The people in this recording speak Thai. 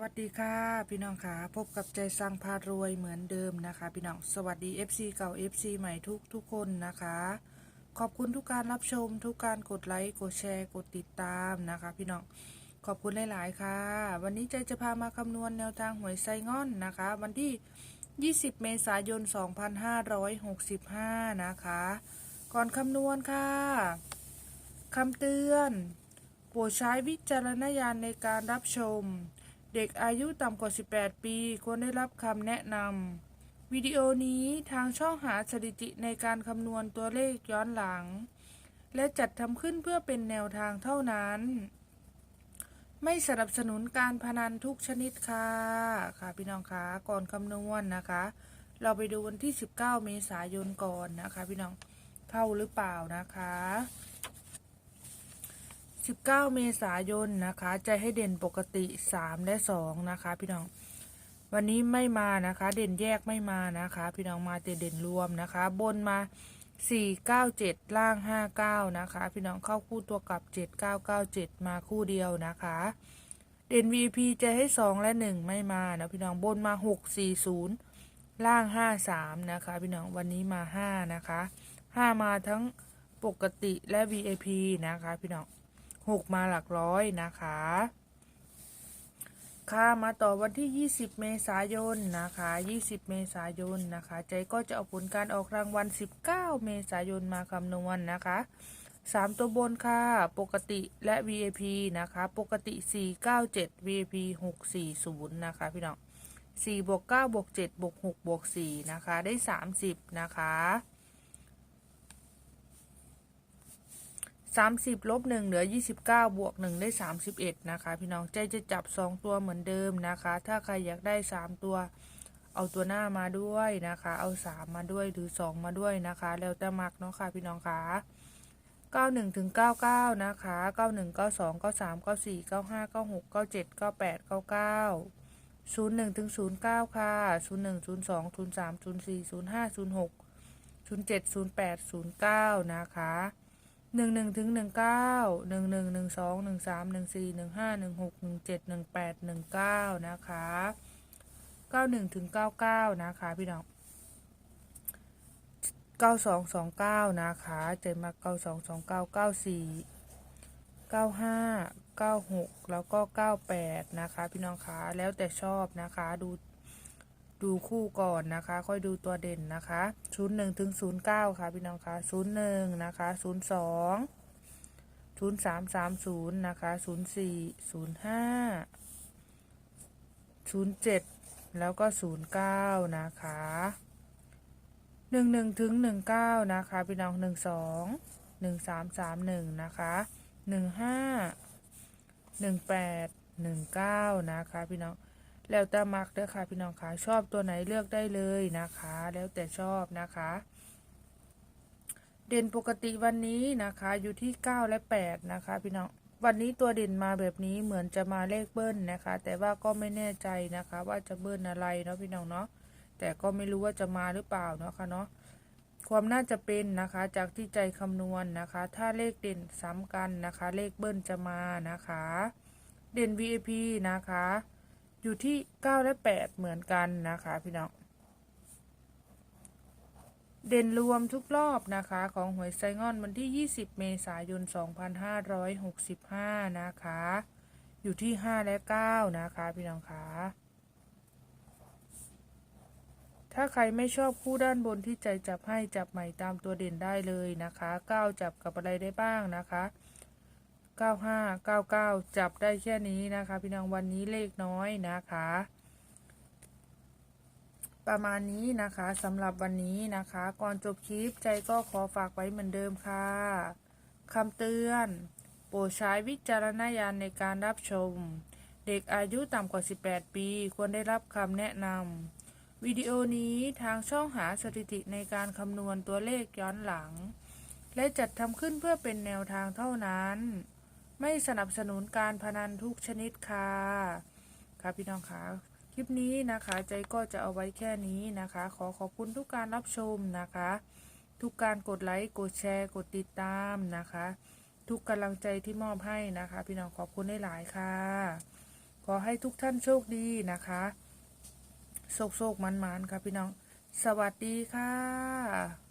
วัสดีค่ะพี่น้องค่ะพบกับใจสร้างพารวยเหมือนเดิมนะคะ พี่น้องสวัสดี FC เก่า FC ใหม่ทุกทุกคนนะคะ ขอบคุณทุกการรับชม ทุกการกดไลค์กดแชร์กดติดตามนะคะ พี่น้องขอบคุณหลาย ๆ ค่ะ วันนี้ใจจะพามาคำนวณแนวทางหวยไซง่อนนะคะ วันที่ 20 เมษายน 2565 นะคะ ก่อนคำนวณค่ะคำเตือนโปรดใช้วิจารณญาณในการรับชม เด็กอายุต่ำกว่า 18 ปี ควรได้รับคำแนะนำ วิดีโอนี้ทางช่องหาสถิติในการคำนวณตัวเลขย้อนหลัง และจัดทำขึ้นเพื่อเป็นแนวทางเท่านั้น ไม่สนับสนุนการพนันทุกชนิดค่ะค่ะพี่น้องคะก่อนคำนวณนะคะ เราไปดูวันที่ 19 เมษายนก่อนนะคะ พี่น้องเข้าหรือเปล่านะคะ 19 เมษายนนะคะจะให้เด่นปกติ 3 และ 2 นะคะ พี่น้อง วันนี้ไม่มานะคะ เด่นแยกไม่มานะคะ พี่น้องมาแต่เด่นรวมนะคะ บนมา 497 ล่าง 59 นะคะ พี่น้องเข้าคู่ตัวกลับ 7997 มาคู่เดียวนะคะ เด่น VP จะให้ 2 และ 1 ไม่มานะพี่น้องบนมา 640 ล่าง 53 นะคะ พี่น้องวันนี้มา 5 นะคะ 5 มาทั้งปกติและ VIP นะคะ พี่น้อง หกมาหลักร้อยนะคะ ค่ะมาต่อวันที่ 20 เมษายนนะคะ 20 เมษายนนะคะ ใจก็จะเอาผลการออกรางวัล 19 เมษายนมาคำนวณนะคะ3ตัวบนค่ะ ปกติและ VIP นะคะ ปกติ 497 VIP 640 นะคะ พี่น้อง4บวก9บวก7บวก6บวก4นะคะ ได้ 30 นะคะ 30ลบ1เหลือ 29 บวก 1 ได้ 31 นะคะ พี่น้องใจจะจับ 2 ตัวเหมือนเดิมนะคะ ถ้าใครอยากได้ 3 ตัว เอาตัวหน้ามาด้วยนะคะ เอา 3 มาด้วยหรือ 2 มาด้วยนะคะ แล้วแต่มักเนาะค่ะ พี่น้องค่ะ91ถึง99 นะคะ 91 92 93 94 95 96 97 98 99 01ถึง09 ค่ะ 01 02 03 04 05 06 07 08 09 นะคะ หนึ่งหนึ่งถึงหนึ่งเก้าหนึ่งหนึ่งหนึ่งสองหนึ่งสามหนึ่งสี่หนึ่งห้าหนึ่งหกหนึ่งเจ็ดหนึ่งแปดหนึ่งเก้านะคะเก้าหนึ่งถึงเก้าเก้านะคะพี่น้องเก้าสองสองเก้านะคะเจมาเก้าสองสองเก้าเก้าสี่เก้าห้าเก้าหกแล้วก็เก้าแปดนะคะ พี่น้องคะแล้วแต่ชอบนะคะดู ดูคู่ก่อนนะคะ ค่อยดูตัวเด่นนะคะศูนย์หนึ่งถึงศูนย์เก้าค่ะพี่น้องคะศูนย์หนึ่งนะคะศูนย์สองศูนย์สามสามศูนย์นะคะศูนย์สี่ศูนย์ห้าศูนย์เจ็ดแล้วก็ศูนย์เก้านะคะหนึ่งหนึ่งถึงหนึ่งเก้านะคะพี่น้องหนึ่งสองหนึ่งสามสามหนึ่งนะคะหนึ่งห้าหนึ่งแปดหนึ่งเก้านะคะพี่น้อง แล้วแต่มักเด้อค่ะพี่น้องค่ะชอบตัวไหนเลือกได้เลยนะคะ แล้วแต่ชอบนะคะ เด่นปกติวันนี้นะคะอยู่ที่ 9 และ 8 นะคะ พี่น้องวันนี้ตัวเด่นมาแบบนี้เหมือนจะมาเลขเบิ้ลนะคะ แต่ว่าก็ไม่แน่ใจนะคะ ว่าจะเบิ้ลอะไรเนาะพี่น้องเนาะแต่ก็ไม่รู้ว่าจะมาหรือเปล่าเนาะค่ะเนาะความน่าจะเป็นนะคะจากที่ใจคำนวณนนะคะ ถ้าเลขเด่นซ้ำกันนะคะ เลขเบิ้ลจะมานะคะ เด่น VIP นะคะ อยู่ที่9และ8เหมือนกันนะคะ พี่น้อง เด่นรวมทุกรอบนะคะ ของหวยไซงอนวันที่ 20 เมษายน 2565 นะคะ อยู่ที่ 5 และ 9 นะคะ พี่น้องคะถ้าใครไม่ชอบคู่ด้านบนที่ใจจับให้จับใหม่ตามตัวเด่นได้เลยนะคะ 9 จับกับอะไรได้บ้างนะคะ 95 99 จับได้แค่นี้นะคะ พี่น้องวันนี้เลขน้อยนะคะ ประมาณนี้นะคะสำหรับวันนี้นะคะ ก่อนจบคลิปใจก็ขอฝากไว้เหมือนเดิมค่ะคำเตือน โปรดใช้วิจารณญาณในการรับชม เด็กอายุต่ำกว่า 18 ปี ควรได้รับคำแนะนำวิดีโอนี้ทางช่องหาสถิติในการคำนวณตัวเลขย้อนหลังและจัดทำขึ้นเพื่อเป็นแนวทางเท่านั้น ไม่สนับสนุนการพนันทุกชนิดค่ะค่ะพี่น้องคะคลิปนี้นะคะ ใจก็จะเอาไว้แค่นี้นะคะ ขอขอบคุณทุกการรับชมนะคะ ทุกการกดไลค์กดแชร์กดติดตามนะคะ ทุกกำลังใจที่มอบให้นะคะ พี่น้องขอบคุณได้หลายค่ะ ขอให้ทุกท่านโชคดีนะคะโชคโชคมันมันๆค่ะพี่น้อง สวัสดีค่ะ